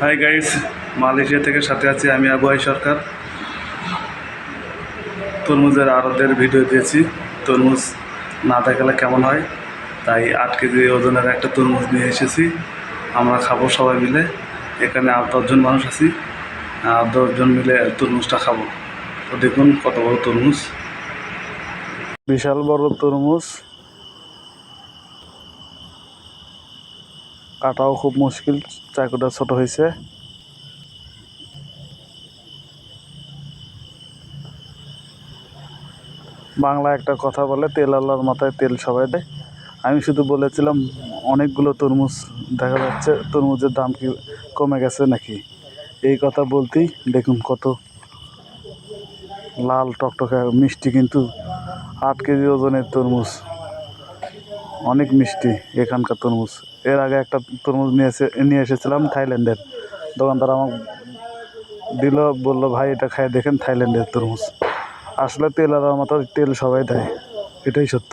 Hi guys Malaysia থেকে সাথে আছি আমি আবুয়াই সরকার। তরমুজের আড়তের ভিডিও দিয়েছি। তরমুজ না দেখালে কেমন হয়? তাই আট কেজি ওজনের একটা তরমুজ নিয়ে এসেছি। আমরা খাব সবাই মিলে। এখানে আট দশজন মানুষ আছি। আর দশজন মিলে তরমুজটা খাব। তো দেখুন কত বড় তরমুজ। বিশাল বড় তরমুজ। কাটাও খুব মুশকিল, চাকুটা ছোট হয়েছে বাংলা একটা কথা বলে, তেল আল্লাহর মাথায় তেল সবাই দেয়। আমি শুধু বলেছিলাম, অনেকগুলো তরমুজ দেখা যাচ্ছে, তরমুজের দাম কি কমে গেছে নাকি? এই কথা বলতেই দেখুন কত লাল টকটকে মিষ্টি কিন্তু আট কেজি ওজনের তরমুজ। অনেক মিষ্টি এখানকার তরমুজ। এর আগে একটা তরমুজ নিয়ে এসে নিয়ে এসেছিলাম থাইল্যান্ডের। দোকানদার আমাকে দিল, বলল, ভাই, এটা খাই, দেখেন থাইল্যান্ডের তরমুজ। আসলে তেল আর মতো তেল সবাই দেয়, এটাই সত্য।